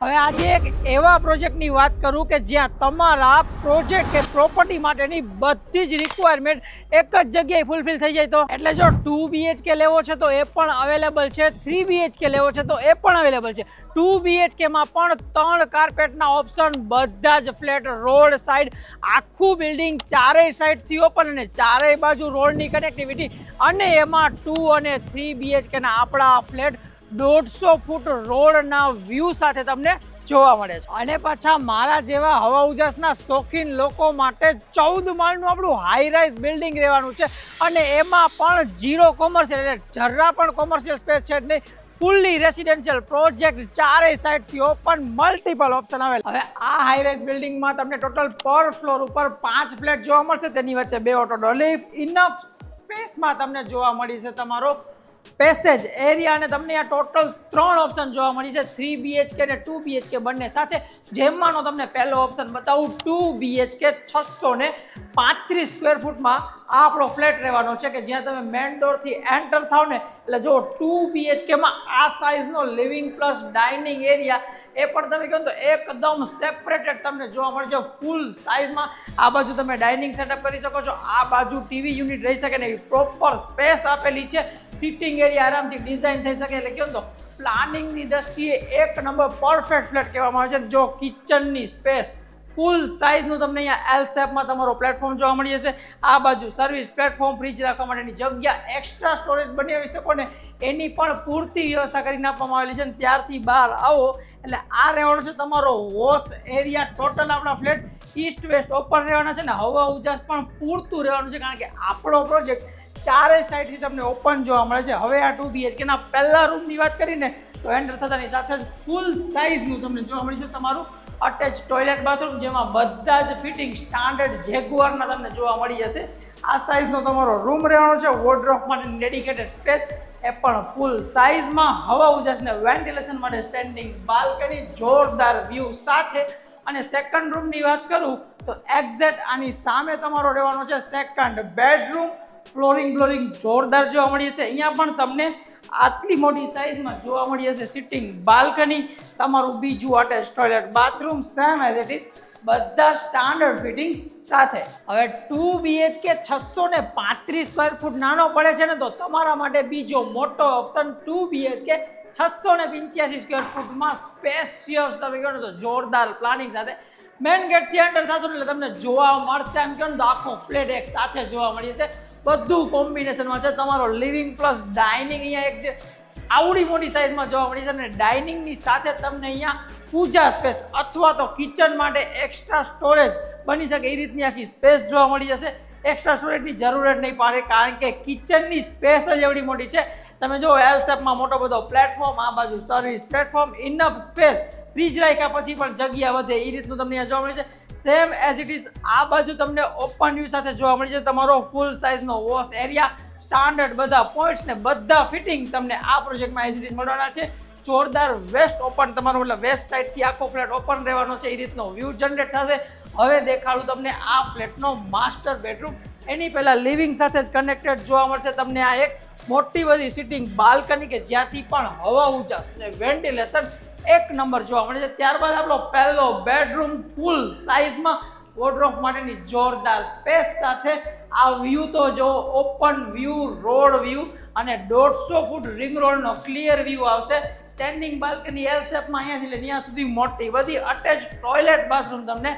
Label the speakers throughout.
Speaker 1: હવે આજે એક એવા પ્રોજેક્ટની વાત કરું કે જ્યાં તમારા પ્રોજેક્ટ કે પ્રોપર્ટી માટેની બધી જ રિક્વાયરમેન્ટ એક જ જગ્યાએ ફૂલફિલ થઈ જાય તો? એટલે જો ટુ બીએચકે લેવો છે તો એ પણ અવેલેબલ છે. થ્રી બીએચકે લેવો છે તો એ પણ અવેલેબલ છે. ટુ બીએચકેમાં પણ ત્રણ કાર્પેટના ઓપ્શન બધા જ ફ્લેટ રોડ સાઈડ આખું બિલ્ડિંગ ચારેય સાઈડથી ઓપન અને ચારેય બાજુ રોડની કનેક્ટિવિટી અને એમાં ટુ અને થ્રી બીએચકેના આપણા ફ્લેટ દોઢસો ફૂટ રોડના વ્યૂ સાથે તમને જોવા મળે છે. અને પાછા મારા જેવા હવા ઉજાસના શોખીન લોકો માટે ચૌદ માળનું આપણું હાઈ રાઇઝ બિલ્ડિંગ રહેવાનું છે. અને એમાં પણ જીરો કોમર્શિયલ એટલે જરા પણ કોમર્શિયલ સ્પેસ છે જ નહીં. ફૂલ્લી રેસિડેન્શિયલ પ્રોજેક્ટ ચારેય સાઈડથી ઓપન મલ્ટિપલ ઓપ્શન આવેલ. હવે આ હાઈ રાઇઝ બિલ્ડિંગમાં તમને ટોટલ પર ફ્લોર ઉપર પાંચ ફ્લેટ જોવા મળશે. તેની વચ્ચે બે ઓટો ડોલિફ ઇનફ સ્પેસમાં તમને જોવા મળી છે તમારો પેસેજ એરિયા અને તમને આ ટોટલ ત્રણ ઓપ્શન જોવા મળી છે. થ્રી બીએચકે અને ટુ બીએચકે બંને સાથે. જેમાંનો તમને પહેલો ઓપ્શન બતાવું ટુ બીએચકે છસો ને પાંત્રીસ સ્ક્વેર ફૂટમાં આ આપણો ફ્લેટ રહેવાનો છે કે જ્યાં તમે મેન ડોરથી એન્ટર થાવ ને. એટલે જો ટુ બીએચકેમાં આ સાઇઝનો લિવિંગ પ્લસ ડાઇનિંગ એરિયા એ પણ તમે કહો તો એકદમ સેપરેટેડ તમને જોવા મળે છે ફૂલ સાઇઝમાં આ બાજુ તમે ડાઇનિંગ સેટઅપ કરી શકો છો. આ બાજુ ટીવી યુનિટ રહી શકે ને પ્રોપર સ્પેસ આપેલી છે. સિટિંગ એરિયા આરામથી ડિઝાઇન થઈ શકે. એટલે કહો તો પ્લાનિંગની દ્રષ્ટિએ એક નંબર પરફેક્ટ ફ્લેટ કહેવામાં આવે છે જો કિચનની સ્પેસ ફૂલ સાઇઝનું તમને અહીંયા એલ શેપમાં તમારો પ્લેટફોર્મ જોવા મળી જશે. આ બાજુ સર્વિસ પ્લેટફોર્મ ફ્રીજ રાખવા માટેની જગ્યા એક્સ્ટ્રા સ્ટોરેજ બનાવી શકો ને. એની પણ પૂરતી વ્યવસ્થા કરીને આપવામાં આવેલી છે. ત્યારથી બહાર આવો. એટલે આ રહેવાનો છે તમારો વોશ એરિયા, ટોટલ આપણા ફ્લેટ ઈસ્ટ વેસ્ટ ઓપન રહેવાના છે ને હવા ઉજાસ પણ પૂરતું રહેવાનું છે, કારણ કે આપણો પ્રોજેક્ટ ચારે સાઈડથી તમને ઓપન જોવા મળે છે. હવે આ ટુ બીએચકેના પહેલા રૂમની વાત કરીને તો એન્ટર થતાની સાથે જ ફૂલ સાઇઝનું તમને જોવા મળશે તમારું અટેચ ટોયલેટ બાથરૂમ જેમાં બધા જ ફિટિંગ સ્ટાન્ડર્ડ જેગુઆરના તમને જોવા મળી જશે. આ સાઇઝનો તમારો રૂમ રહેવાનો છે વોર્ડ્રોપ માટે ડેડિકેટેડ સ્પેસ એ પણ ફૂલ સાઇઝમાં હવા ઉજાસને વેન્ટિલેશન માટે સ્ટેન્ડિંગ બાલ્કની જોરદાર વ્યૂ સાથે. અને સેકન્ડ રૂમની વાત કરું, તો એક્ઝેક્ટ આની સામે તમારો રહેવાનો છે સેકન્ડ બેડરૂમ ફ્લોરિંગ ફ્લોરિંગ જોરદાર જોવા મળી હશે. અહીંયા પણ તમને આટલી મોટી સાઇઝમાં જોવા મળી હશે સિટિંગ બાલ્કની તમારું બીજું attach toilet bathroom same as it is બધા સ્ટાન્ડર્ડ ફિટિંગ સાથે. હવે ટુ બીએચકે છસો ને પાંત્રીસ સ્ક્વેર ફૂટ નાનો પડે છે ને, તો તમારા માટે બીજો મોટો ઓપ્શન ટુ બીએચકે છસો ને પંચ્યાસી સ્ક્વેર ફૂટમાં સ્પેશિયસ તમે કહો ને તો જોરદાર પ્લાનિંગ સાથે. મેન ગેટથી એન્ટર થશો એટલે તમને જોવા મળશે. એમ કહો ને તો આખો ફ્લેટ એક સાથે જોવા મળી છે બધું કોમ્બિનેશનમાં છે. તમારો લિવિંગ પ્લસ ડાઇનિંગ અહીંયા એક છે આવડી મોટી સાઇઝમાં જોવા મળી છે અને ડાઇનિંગની સાથે તમને અહીંયા પૂજા સ્પેસ અથવા તો કિચન માટે એક્સ્ટ્રા સ્ટોરેજ બની શકે. એ રીતની આખી સ્પેસ જોવા મળી જશે. એક્સ્ટ્રા સ્ટોરેજની જરૂરત નહીં પડે, કારણ કે કિચનની સ્પેસ જ એવડી મોટી છે. તમે જો એલ શેપમાં મોટો બધો પ્લેટફોર્મ આ બાજુ service platform enough space fridge રાખ્યા પછી પણ જગ્યા વધે. એ રીતનું તમને અહીંયા જોવા મળે છે. સેમ એઝ ઇટ ઇઝ આ બાજુ તમને ઓપન વ્યૂ સાથે જોવા મળે છે. તમારો ફૂલ સાઇઝનો વોશ એરિયા સ્ટાન્ડર્ડ બધા પોઈન્ટ્સ ને બધા ફિટિંગ તમને આ પ્રોજેક્ટમાં એઝ ઇટ ઇઝ મળવાના છે. જોરદાર વેસ્ટ ઓપન તમારો મતલબ વેસ્ટ સાઇડથી આખો ફ્લેટ ઓપન રહેવાનો છે. એ રીતનો વ્યૂ જનરેટ થશે. હવે દેખાડું તમને આ ફ્લેટનો માસ્ટર બેડરૂમ એની પહેલાં લિવિંગ સાથે જ કનેક્ટેડ જોવા મળશે તમને આ એક મોટી બધી સિટિંગ બાલ્કની કે જ્યાંથી પણ હવા ઉજાસ ને વેન્ટિલેશન એક નંબર જોવા મળે છે. ત્યારબાદ આપણો પહેલો બેડરૂમ ફૂલ સાઇઝમાં વોડ્રોફ માટેની જોરદાર સ્પેસ સાથે આ વ્યૂ તો જો ઓપન વ્યૂ રોડ વ્યૂ અને દોઢસો ફૂટ રિંગ રોડનો ક્લિયર વ્યૂ આવશે. સ્ટેન્ડિંગ બાલ્કની એલ શેપમાં અહીંયાથી લઈને ત્યાં સુધી મોટી, બધી અટેચ ટોયલેટ બાથરૂમ તમને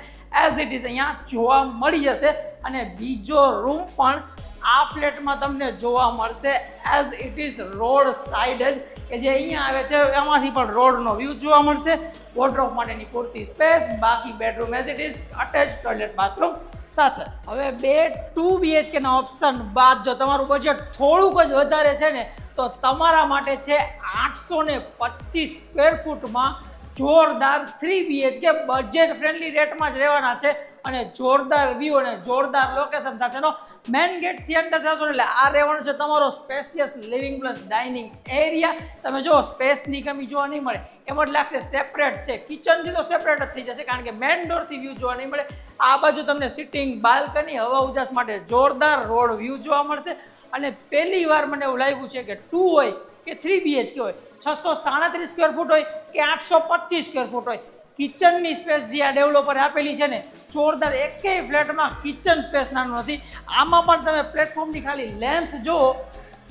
Speaker 1: એઝ ઇટ ઇઝ અહીંયા જોવા મળી જશે. અને બીજો રૂમ પણ આ ફ્લેટમાં તમને જોવા મળશે as it is road side જ કે જે અહીંયા આવે છે, એમાંથી પણ રોડનો વ્યૂ જોવા મળશે. વોર્ડરોબ માટેની પૂરતી સ્પેસ બાકી bedroom as it is attach toilet bathroom સાથે. હવે બે ટુ બીએચકેના ઓપ્શન બાદ જો તમારું બજેટ થોડુંક જ વધારે છે ને, તો તમારા માટે છે આઠસો ને પચીસ સ્ક્વેર ફૂટમાં જોરદાર થ્રી બીએચકે બજેટ ફ્રેન્ડલી રેટમાં જ રહેવાના છે. અને જોરદાર વ્યૂ અને જોરદાર લોકેશન સાથેનો મેન ગેટથી એન્ટર થશો એટલે આ રહેવાનું છે તમારો spacious living plus dining area તમે જો સ્પેસની કમી જોવા નહીં મળે. એમ જ લાગશે સેપરેટ છે. કિચનથી તો સેપરેટ જ થઈ જશે કારણ કે મેન ડોરથી વ્યૂ જોવા નહીં મળે. આ બાજુ તમને સિટિંગ બાલ્કની હવા ઉજાસ માટે જોરદાર રોડ વ્યૂ જોવા મળશે. અને પહેલી વાર મને એવું લાગ્યું છે કે ટુ હોય કે થ્રી બીએચકે હોય. છસો સાડત્રીસ સ્ક્વેર ફૂટ હોય કે આઠસો પચીસ સ્ક્વેર ફૂટ હોય. કિચનની સ્પેસ જે આ ડેવલપરે આપેલી છે ને, જોરદાર એકેય ફ્લેટમાં કિચન સ્પેસ નાનું નથી. આમાં પણ તમે પ્લેટફોર્મની ખાલી લેન્થ જો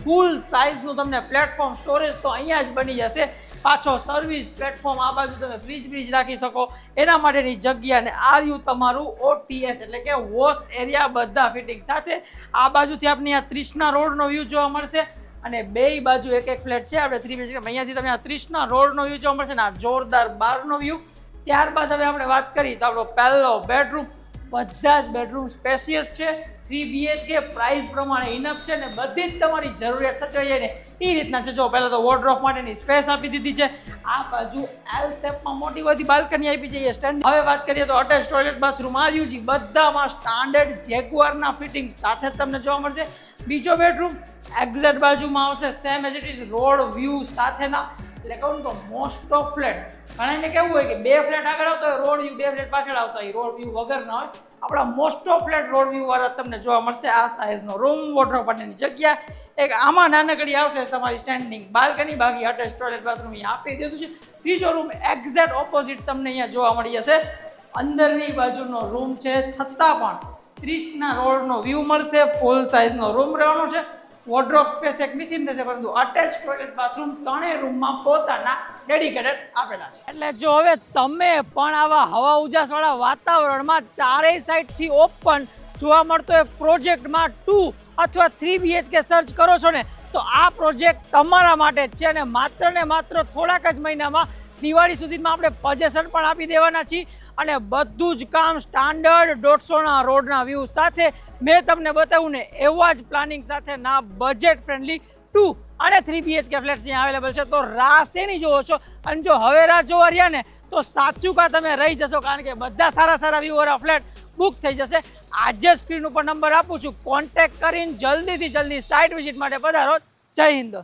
Speaker 1: ફૂલ સાઇઝનું તમને પ્લેટફોર્મ સ્ટોરેજ તો અહીંયા જ બની જશે. પાછો સર્વિસ પ્લેટફોર્મ આ બાજુ તમે ફ્રીજ બ્રિજ રાખી શકો. એના માટેની જગ્યા ને આ રહ્યું તમારું ઓટીએસ એટલે કે વોશ એરિયા બધા ફિટિંગ સાથે. આ બાજુથી આપણે આ ત્રીસના રોડનો વ્યૂ જોવા મળશે. અને બેય બાજુ એક એક ફ્લેટ છે. આપણે થ્રી બીએચકે અહીંયાથી તમે આ ત્રીસના રોડનો વ્યૂ જોવા મળશે ને આ જોરદાર બારનો વ્યૂ ત્યારબાદ હવે આપણે વાત કરી તો આપણો પહેલો બેડરૂમ બધા જ બેડરૂમ સ્પેસિયસ છે. થ્રી બીએચકે પ્રાઇસ પ્રમાણે ઇનફ છે ને બધી જ તમારી જરૂરિયાત સચવાઈ જાય ને એ રીતના છે. જો પહેલાં તો વોર્ડ્રોપ માટેની સ્પેસ આપી દીધી છે. આ બાજુ એલ શેપમાં મોટી બધી બાલ્કની આપી છે. એ સ્ટેન્ડ હવે વાત કરીએ તો અટેચ ટોયલેટ બાથરૂમ છે. બધામાં સ્ટાન્ડર્ડ જેગુઆરના ફિટિંગ સાથે જ તમને જોવા મળશે. બીજો બેડરૂમ એક્ઝેટ બાજુમાં આવશે. Same as it is road view સાથેના. એટલે કહું તો મોસ્ટ ઓફ ફ્લેટ ઘણાને કેવું હોય કે બે ફ્લેટ આગળ આવતો હોય, રોડ વ્યૂ બે ફ્લેટ પાછળ આવતા હોય રોડ વ્યૂ વગર ન હોય. આપણા most of flat road view વાળા તમને જોવા મળશે, આ સાઇઝનો રૂમ વોટર માટેની જગ્યા. એક આમાં નાનકડી આવશે, તમારી સ્ટેન્ડિંગ બાલ્કની બાકી અટેચ ટોયલેટ બાથરૂમ અહીંયા આપી દીધું છે. ત્રીજો રૂમ એક્ઝેક્ટ ઓપોઝિટ તમને અહીંયા જોવા મળી જશે. અંદરની બાજુનો રૂમ છે, છતાં પણ ત્રીસના રોડનો વ્યૂ મળશે ફૂલ સાઇઝનો રૂમ રહેવાનો છે. વોર્ડ્રોપ સ્પેસ એક મિસિંગ રહેશે, પરંતુ અટેચ ટોયલેટ બાથરૂમ ત્રણેય રૂમમાં પોતાના ડેડિકેટેડ આપેલા છે. એટલે જો હવે તમે પણ આવા હવા ઉજાસવાળા વાતાવરણમાં ચારેય સાઈડથી ઓપન જોવા મળતો એક પ્રોજેક્ટમાં ટુ અથવા થ્રી બીએચકે સર્ચ કરો છો ને, તો આ પ્રોજેક્ટ તમારા માટે છે અને માત્ર ને માત્ર થોડાક જ મહિનામાં દિવાળી સુધીમાં આપણે પજેશન પણ આપી દેવાના છીએ. અને બધું જ કામ સ્ટાન્ડર્ડ દોઢસોના રોડના વ્યૂ સાથે. મેં તમને બતાવ્યું ને, એવા જ પ્લાનિંગ સાથે ના બજેટ ફ્રેન્ડલી ટુ અને થ્રી બીએચકે ફ્લેટ્સ અહીંયા અવેલેબલ છે. તો રાસ એની જોવો છો. અને જો હવે રાહ જોવા રહ્યા ને, તો સાચું કા તમે રહી જશો? કારણ કે બધા સારા સારા વ્યૂવાળા ફ્લેટ બુક થઈ જશે. આજે સ્ક્રીન ઉપર નંબર આપું છું. કોન્ટેક્ટ કરીને જલ્દીથી જલ્દી સાઇટ વિઝિટ માટે પધારો. જય હિન્દ